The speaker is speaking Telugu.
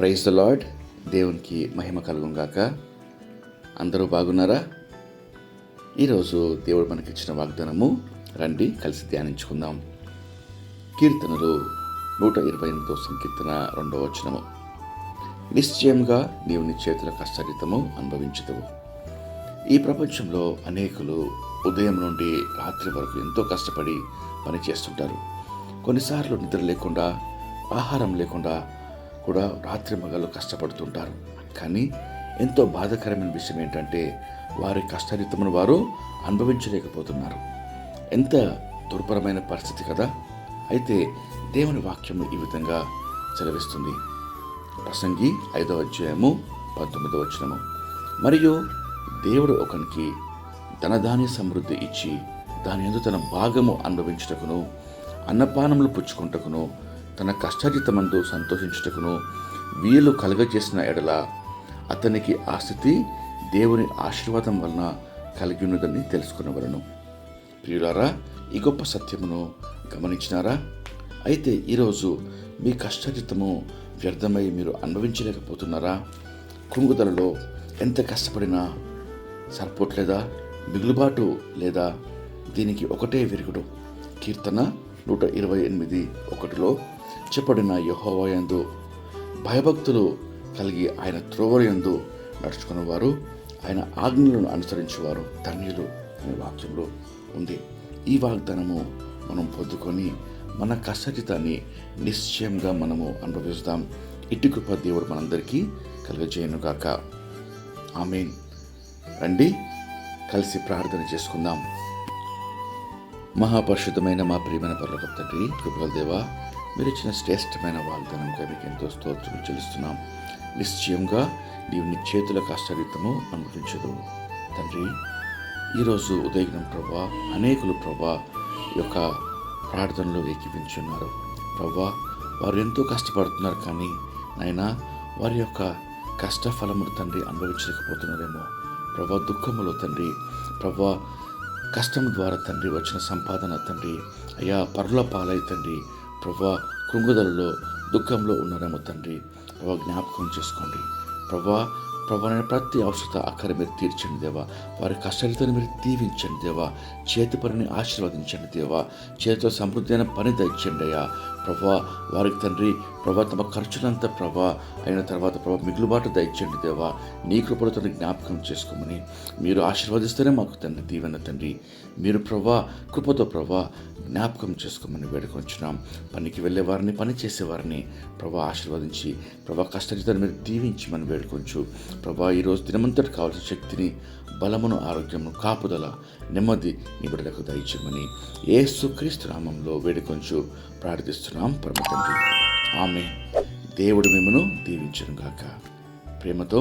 Praise the lord. దేవునికి మహిమ కలుగుగాక అందరూ బాగున్నారా? ఈరోజు దేవుడు మనకిచ్చిన వాగ్దానము రండి కలిసి ధ్యానించుకుందాం. కీర్తనలు నూట ఇరవై ఎనిమిదో సంకీర్తన రెండవ వచనము. నిశ్చయంగా నీవు నీ చేతుల కష్టరితము అనుభవించదువు. ఈ ప్రపంచంలో అనేకులు ఉదయం నుండి రాత్రి వరకు ఎంతో కష్టపడి పని చేస్తుంటారు కొన్నిసార్లు నిద్ర లేకుండా ఆహారం లేకుండా కూడా రాత్రి మగలు కష్టపడుతుంటారు. కానీ ఎంతో బాధాకరమైన విషయం ఏంటంటే వారి కష్టరితమును వారు అనుభవించలేకపోతున్నారు. ఎంత దుర్భరమైన పరిస్థితి కదా! అయితే దేవుని వాక్యము ఈ విధంగా చదివిస్తుంది ప్రసంగి ఐదవ అధ్యాయము పంతొమ్మిదవ వచనము. మరియు దేవుడు ఒకనికి ధనధాన్య సమృద్ధి ఇచ్చి దాని ఎందు తన భాగము అనుభవించుటకును అన్నపానములు పుచ్చుకుంటకును తన కష్టజితమందు సంతోషించుటకును వీలు కలగజేసిన ఎడల అతనికి ఆ స్థితి దేవుని ఆశీర్వాదం వలన కలిగి ఉన్నదని తెలుసుకునవలను. ప్రియులారా ఈ గొప్ప సత్యమును గమనించినారా? అయితే ఈరోజు మీ కష్టజితము వ్యర్థమై మీరు అనుభవించలేకపోతున్నారా? కుంగుదలలో ఎంత కష్టపడినా సరిపోట్లేదా? మిగులుబాటు లేదా? దీనికి ఒకటే విరుగుడు కీర్తన నూట ఇరవై ఎనిమిది ఒకటిలో చెప్పబడిన యహోవయందు భయభక్తులు కలిగి ఆయన త్రోవయందు నడుచుకున్నవారు ఆయన ఆజ్ఞలను అనుసరించేవారు ధన్యులు అనే వాక్యంలో ఉంది. ఈ వాగ్దానము మనం పొందుకొని మన కష్టజితాన్ని నిశ్చయంగా మనము అనుభవిస్తాం. ఇటు కృప దేవుడు మనందరికీ కలుగజేయనుగాక ఆమెన్. రండి కలిసి ప్రార్థన చేసుకుందాం. మహాపరిషితమైన మా ప్రియమైన పర్లకు తండ్రి మీరు ఇచ్చిన శ్రేష్టమైన వాగ్దానంగా మీకు ఎంతో స్తోత్రం చెల్లిస్తున్నాం. నిశ్చయంగా నీవు నీ చేతుల కష్టరితము అనుభవించదు తండ్రి ఈరోజు ఉదయం ప్రభా అనేకులు ప్రభా యొక్క ప్రార్థనలో ఏకీపించున్నారు ప్రభా వారు ఎంతో కష్టపడుతున్నారు కానీ నాయన వారి యొక్క కష్టఫలములు తండ్రి అనుభవించలేకపోతున్నారేమో. ప్రభా దుఃఖములో తండ్రి ప్రభా కష్టం ద్వారా తండ్రి వచ్చిన సంపాదన తండ్రి అయ్యా పరుల పాలై తండ్రి ప్రభా కృంగుదలలో దుఃఖంలో ఉన్నారేమో తండ్రి ప్రభా జ్ఞాపకం చేసుకోండి. ప్రభా ప్రభా ప్రతి అవసరత అక్కడ మీరు తీర్చండి దేవా. వారి కష్టాలతో మీరు దీవించండి దేవా. చేతి పనిని ఆశీర్వదించండి దేవా. చేతితో సమృద్ధి అయిన పని దయచండి అయ్యా. ప్రభా వారికి తండ్రి ప్రభా తమ ఖర్చులంతా ప్రభా అయిన తర్వాత ప్రభా మిగులుబాటు దయచండి దేవా. నీ కృపలతో జ్ఞాపకం చేసుకోమని మీరు ఆశీర్వదిస్తేనే మాకు తండ్రి దీవెన తండ్రి. మీరు ప్రభా కృపతో ప్రభా జ్ఞాపకం చేసుకోమని వేడుకొంచున్నాం. పనికి వెళ్ళే వారిని పని చేసేవారిని ప్రభా ఆశీర్వదించి ప్రభా కష్టజితాన్ని మీరు మనం వేడుకొంచు. ప్రభా ఈరోజు దినమంతటి కావాల్సిన శక్తిని బలమును ఆరోగ్యమును కాపుదల నెమ్మది నీ బిడ్డలకు దయచేయమని సుక్రీస్తు నామంలో వేడుకొంచు ప్రార్థిస్తున్నాం. ప్రార్థిస్తున్నాం పరమ తండ్రి ఆమె దేవుడు మిమ్మను దీవించను గాక ప్రేమతో